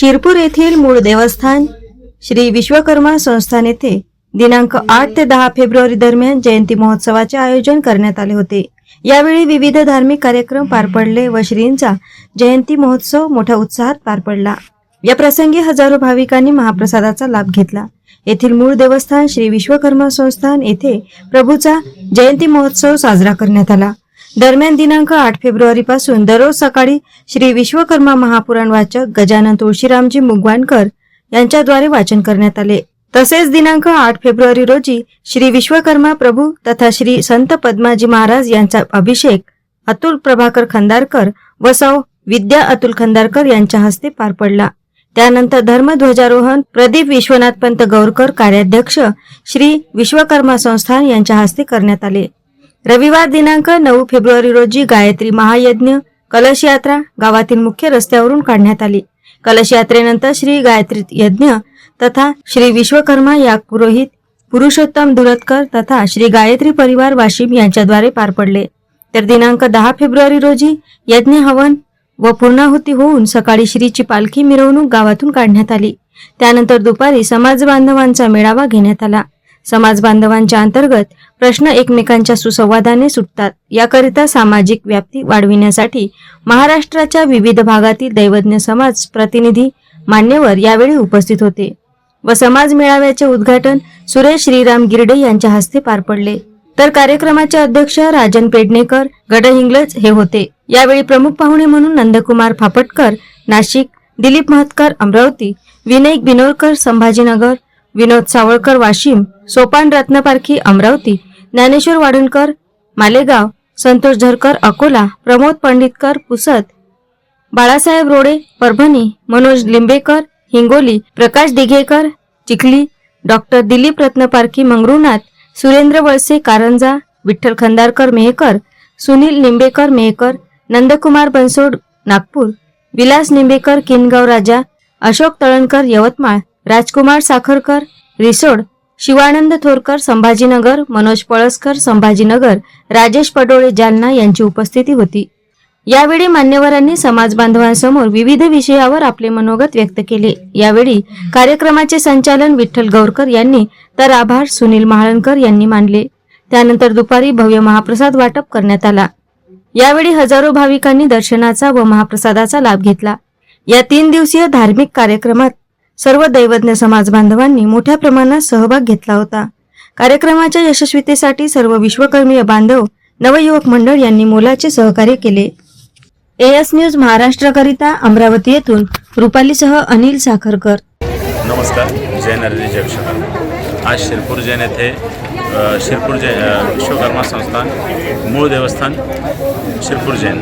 शिरपूर येथील मूळ देवस्थान श्री विश्वकर्मा संस्थान येथे दिनांक आठ ते दहा फेब्रुवारी दरम्यान जयंती महोत्सवाचे आयोजन करण्यात आले होते. यावेळी विविध धार्मिक कार्यक्रम पार पडले व श्रींचा जयंती महोत्सव मोठ्या उत्साहात पार पडला. या प्रसंगी हजारो भाविकांनी महाप्रसादाचा लाभ घेतला. येथील मूळ देवस्थान श्री विश्वकर्मा संस्थान येथे प्रभूचा जयंती महोत्सव साजरा करण्यात आला. दरम्यान दिनांक आठ फेब्रुवारी पासून दररोज सकाळी श्री विश्वकर्मा महापुराण वाचक गजानन तुळशीरामजी मुगवानकर यांच्याद्वारे वाचन करण्यात आले. तसेच दिनांक आठ फेब्रुवारी रोजी श्री विश्वकर्मा प्रभू तथा श्री संत पद्माजी महाराज यांचा अभिषेक अतुल प्रभाकर खंदारकर व सौ विद्या अतुल खंदारकर यांच्या हस्ते पार पडला. त्यानंतर धर्मध्वजारोहण प्रदीप विश्वनाथ पंत गौरकर कार्याध्यक्ष श्री विश्वकर्मा संस्थान यांच्या हस्ते करण्यात आले. रविवार दिनांक नऊ फेब्रुवारी रोजी गायत्री महायज्ञ कलश यात्रा गावातील मुख्य रस्त्यावरून काढण्यात आली. कलश यात्रेनंतर श्री गायत्री यज्ञ तथा श्री विश्वकर्मा या पुरोहित पुरुषोत्तम धुरतकर तथा श्री गायत्री परिवार वाशिम यांच्याद्वारे पार पडले. तर दिनांक दहा फेब्रुवारी रोजी यज्ञ हवन व पूर्णाहुती होऊन सकाळी श्रीची पालखी मिरवणूक गावातून काढण्यात आली. त्यानंतर दुपारी समाज बांधवांचा मेळावा घेण्यात आला. समाज बांधवांच्या अंतर्गत प्रश्न एकमेकांच्या सुसंवादाने सुटतात. याकरिता सामाजिक व्याप्ती वाढविण्यासाठी महाराष्ट्राच्या विविध भागातील दैवज्ञ समाज प्रतिनिधी मान्यवर यावेळी उपस्थित होते व समाज मेळाव्याचे उद्घाटन सुरेश श्रीराम गिरडे यांच्या हस्ते पार पडले. तर कार्यक्रमाचे अध्यक्ष राजन पेडणेकर गडहिंग्लज हे होते. यावेळी प्रमुख पाहुणे म्हणून नंदकुमार फापटकर नाशिक दिलीप महतकर अमरावती विनय बिनोरकर संभाजीनगर विनोद सावळकर वाशिम सोपान रत्नपारखी अमरावती ज्ञानेश्वर वाडणकर मालेगाव संतोष झरकर अकोला प्रमोद पंडितकर पुसद बाळासाहेब रोडे परभणी मनोज लिंबेकर हिंगोली प्रकाश दिघेकर चिखली डॉक्टर दिलीप रत्नपारखी मंगरुनाथ सुरेंद्र वळसे कारंजा विठ्ठल खंदारकर मेहकर सुनील निंबेकर मेहकर नंदकुमार बनसोड नागपूर विलास निंबेकर किनगाव राजा अशोक तळणकर यवतमाळ राजकुमार साखरकर रिसोड शिवानंद थोरकर संभाजीनगर मनोज पळसकर संभाजीनगर राजेश पडोळे जालना यांची उपस्थिती होती. यावेळी मान्यवरांनी समाज बांधवांसमोर विविध विषयावर आपले मनोगत व्यक्त केले. यावेळी कार्यक्रमाचे संचालन विठ्ठल गौरकर यांनी तर आभार सुनील महाळणकर यांनी मानले. त्यानंतर दुपारी भव्य महाप्रसाद वाटप करण्यात आला. यावेळी हजारो भाविकांनी दर्शनाचा व महाप्रसादाचा लाभ घेतला. या तीन दिवसीय धार्मिक कार्यक्रमात सर्व दैवज्ञ समाज बांधवांनी मोठ्या प्रमाणात सहभाग घेतला होता. कार्यक्रमाच्या यशस्वीतेसाठी सर्व विश्वकर्मीय बांधव नवयुवक मंडळ यांनी मोलाचे सहकार्य केले. एएस न्यूज महाराष्ट्राकरिता अमरावती येथून रुपालीसह अनिल साखरकर. नमस्कार जैन हरिजन जयक्षकर आज शिरपूर जैन येथे शिरपूर जै विश्वकर्मा संस्थान मूळ देवस्थान शिरपूर जैन.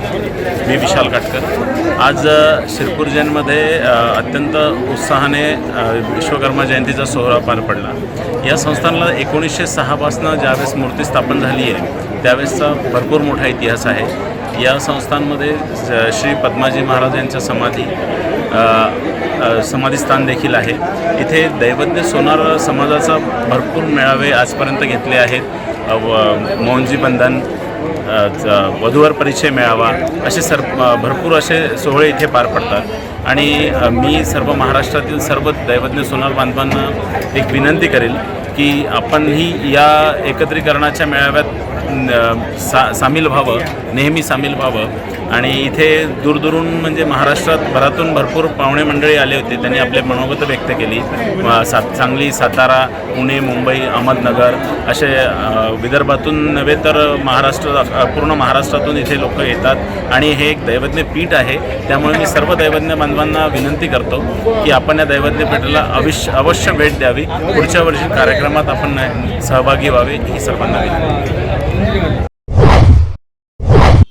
मी विशाल काटकर. आज शिरपूर जैनमध्ये अत्यंत उत्साहाने विश्वकर्मा जयंतीचा सोहळा पार पडला. या संस्थानाला एकोणीसशे सहापासनं ज्यावेळेस मूर्ती स्थापन झाली आहे त्यावेळेसचा भरपूर मोठा इतिहास आहे. या संस्थांमध्ये श्री पद्माजी महाराज यांच्या समाधी समाधीस्थान देखील आहे. इथे दैवज्ञ सोनार समाजाचा भरपूर मेळावे आजपर्यंत घेतले आहेत. व मौंजी बंधन वधूवर परिचय मेळावा असे सर भरपूर असे सोहळे इथे पार पडतात. आणि मी सर्व महाराष्ट्रातील सर्व दैवज्ञ सोनार बांधवांना एक विनंती करेल की आपणही या एकत्रीकरणाच्या मेळाव्यात सा सामील व्हावं नेहमी सामील व्हावं. आणि इथे दूरदूरून म्हणजे महाराष्ट्रात भरातून भरपूर पाहुणे मंडळी आले होते. त्यांनी आपले मनोगत व्यक्त केली. सात सा सांगली सातारा पुणे मुंबई अहमदनगर असे विदर्भातून नव्हे तर महाराष्ट्र पूर्ण महाराष्ट्रातून इथे लोक येतात. आणि हे एक दैवज्ञ पीठ आहे. त्यामुळे मी सर्व दैवज्ञ बांधवांना विनंती करतो की आपण या दैवज्ञ पीठाला अवश्य अवश्य भेट द्यावी. पुढच्या वर्षी कार्यक्रमात आपण सहभागी व्हावे ही सर्वांना विनंती.